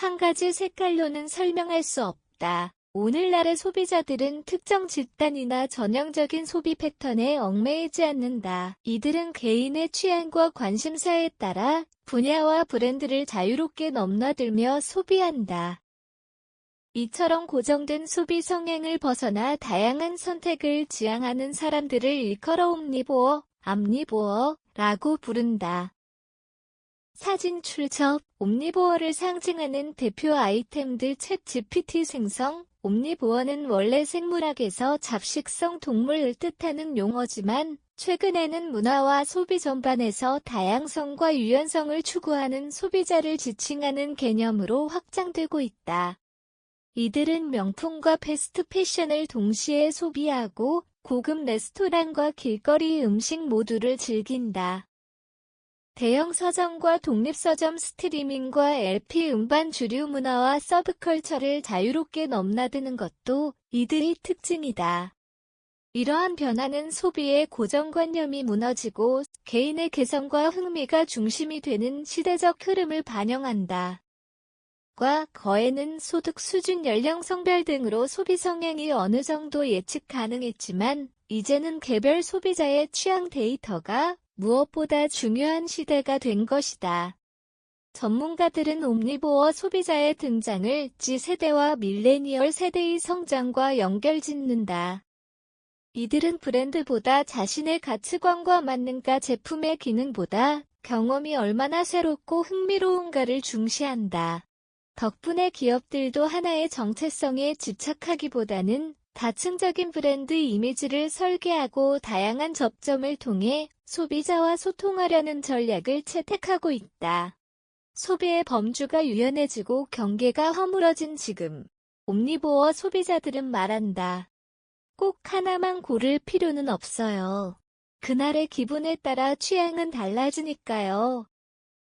한 가지 색깔로는 설명할 수 없다. 오늘날의 소비자들은 특정 집단이나 전형적인 소비 패턴에 얽매이지 않는다. 이들은 개인의 취향과 관심사에 따라 분야와 브랜드를 자유롭게 넘나들며 소비한다. 이처럼 고정된 소비 성향을 벗어나 다양한 선택을 지향하는 사람들을 일컬어 옴니보어, 암니보어라고 부른다. 사진 출처, 옴니보어를 상징하는 대표 아이템들 챗 GPT 생성, 옴니보어는 원래 생물학에서 잡식성 동물을 뜻하는 용어지만 최근에는 문화와 소비 전반에서 다양성과 유연성을 추구하는 소비자를 지칭하는 개념으로 확장되고 있다. 이들은 명품과 패스트 패션을 동시에 소비하고 고급 레스토랑과 길거리 음식 모두를 즐긴다. 대형 서점과 독립서점 스트리밍과 LP 음반 주류 문화와 서브컬처를 자유롭게 넘나드는 것도 이들의 특징이다. 이러한 변화는 소비의 고정관념이 무너지고 개인의 개성과 흥미가 중심이 되는 시대적 흐름을 반영한다. 과 거에는 소득 수준 연령 성별 등으로 소비 성향이 어느 정도 예측 가능했지만 이제는 개별 소비자의 취향 데이터가 무엇보다 중요한 시대가 된 것이다. 전문가들은 옴니보어 소비자의 등장을 G세대와 밀레니얼 세대의 성장과 연결짓는다. 이들은 브랜드보다 자신의 가치관과 맞는가 제품의 기능보다 경험이 얼마나 새롭고 흥미로운가를 중시한다. 덕분에 기업들도 하나의 정체성에 집착하기보다는 다층적인 브랜드 이미지를 설계하고 다양한 접점을 통해 소비자와 소통하려는 전략을 채택하고 있다. 소비의 범주가 유연해지고 경계가 허물어진 지금, 옴니보어 소비자들은 말한다. 꼭 하나만 고를 필요는 없어요. 그날의 기분에 따라 취향은 달라지니까요.